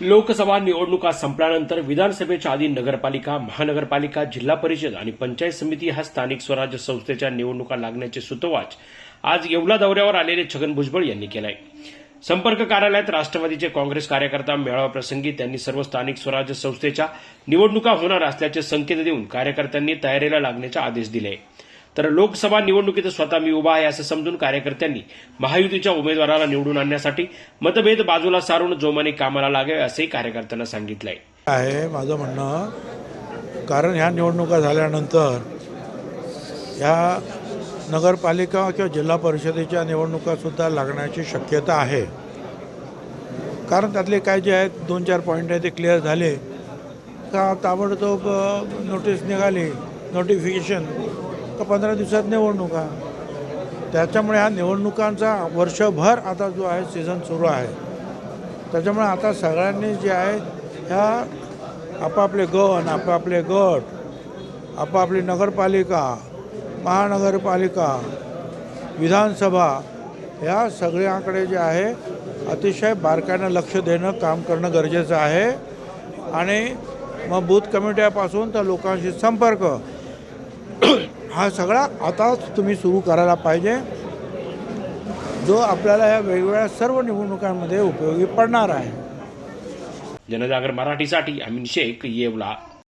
लोकसभा निवडणुका संपल्यानंतर विधानसभेच्या आधी नगरपालिका महानगरपालिका जिल्हा परिषद आणि पंचायत समिती ह्या स्थानिक स्वराज्य संस्थेच्या निवडणुका लागण्याचे सुतोवाच आज येवला दौऱ्यावर आलेले छगन भुजबळ यांनी केलाय. संपर्क कार्यालयात राष्ट्रवादीचे काँग्रेस कार्यकर्ता मेळाव्याप्रसंगी त्यांनी सर्व स्थानिक स्वराज्य संस्थेच्या निवडणुका होणार असल्याचे संकेत देऊन कार्यकर्त्यांनी तयारीला लागण्याचे आदेश दिले. तर लोकसभा निवडणुकीत स्वतः मी उभा आहे असं समजून कार्यकर्त्यांनी महायुतीच्या उमेदवाराला निवडून आणण्यासाठी मतभेद बाजूला सारून जोमाने कामाला लागावे असंही कार्यकर्त्यांना सांगितलंय. आहे माझं म्हणणं. कारण ह्या निवडणुका झाल्यानंतर ह्या नगरपालिका किंवा जिल्हा परिषदेच्या निवडणुकासुद्धा लागण्याची शक्यता आहे. कारण त्यातले काय जे आहेत दोन चार पॉईंट आहेत ते क्लिअर झाले. का ताबडतोब नोटीस निघाली नोटिफिकेशन का पंधरा दिवसात निवडणुका. त्याच्यामुळे ह्या निवडणुकांचा वर्षभर आता जो आहे सीझन सुरू आहे. त्याच्यामुळे आता सगळ्यांनी जे आहे ह्या आपापले गण आपापले गट आपापली नगरपालिका महानगरपालिका विधानसभा ह्या सगळ्याकडे जे आहे अतिशय बारकाईनं लक्ष देणं काम करणं गरजेचं आहे. आणि मग बूथ कमिट्यापासून तर लोकांशी संपर्क. हा सगळा आताच तुम्ही सुरू करायला पाहिजे जो आपल्याला या वेगवेगळ्या सर्व निवडणुकांमध्ये उपयोगी पडणार आहे. जनजागर मराठीसाठी अमीन शेख येवला